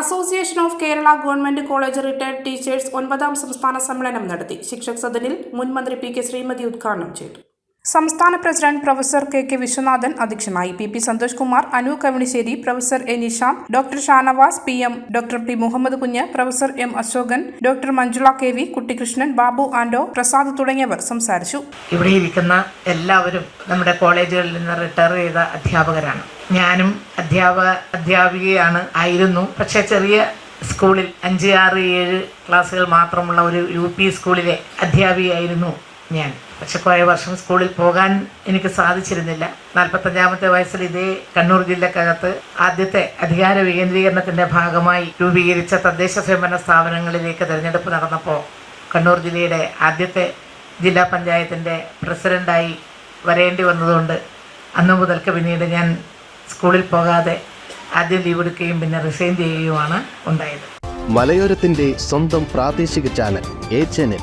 Association of Kerala government college retired teachers ഒൻപതാം സംസ്ഥാന സമ്മേളനം നടത്തി. ശിക്ഷക് സദനിൽ മുൻ മന്ത്രി പി കെ ശ്രീമതി ഉദ്ഘാടനം ചെയ്തു. സംസ്ഥാന president professor K K Viswanathan അധ്യക്ഷനായി. P P Santhosh Kumar Anu Kavinisseri professor A Nisham doctor Shanavas P M doctor P Muhammad Kunju professor M Asokan doctor Manjula K V Kuttikrishnan Babu Ando Prasad തുടങ്ങിയവർ സംസാരിച്ചു. ഇവിടെ ഇരിക്കുന്ന എല്ലാവരും നമ്മുടെ കോളേജുകളിൽ നിന്ന് retire ചെയ്ത അധ്യാപകരാണ്. ഞാനും അധ്യാപക അധ്യാപികയാണ് ആയിരുന്നു. പക്ഷേ ചെറിയ സ്കൂളിൽ അഞ്ച് ആറ് ഏഴ് ക്ലാസ്സുകൾ മാത്രമുള്ള ഒരു യു പി സ്കൂളിലെ അധ്യാപികയായിരുന്നു ഞാൻ. പക്ഷെ കുറേ വർഷം സ്കൂളിൽ പോകാൻ എനിക്ക് സാധിച്ചിരുന്നില്ല. നാൽപ്പത്തഞ്ചാമത്തെ വയസ്സിൽ ഇതേ കണ്ണൂർ ജില്ലക്കകത്ത് ആദ്യത്തെ അധികാര വികേന്ദ്രീകരണത്തിന്റെ ഭാഗമായി രൂപീകരിച്ച തദ്ദേശ സ്വയംഭരണ സ്ഥാപനങ്ങളിലേക്ക് തിരഞ്ഞെടുപ്പ് നടന്നപ്പോൾ കണ്ണൂർ ജില്ലയുടെ ആദ്യത്തെ ജില്ലാ പഞ്ചായത്തിന്റെ പ്രസിഡന്റായി വരേണ്ടി വന്നതുകൊണ്ട് അന്നു മുതൽക്ക് പിന്നീട് ഞാൻ സ്കൂളിൽ പോകാതെ ആദ്യം ലീവ് എടുക്കുകയും പിന്നെ റിസൈൻ ചെയ്യുകയുമാണ് ഉണ്ടായത്. മലയോരത്തിന്റെ സ്വന്തം പ്രാദേശിക ചാനൽ എ ചാനൽ.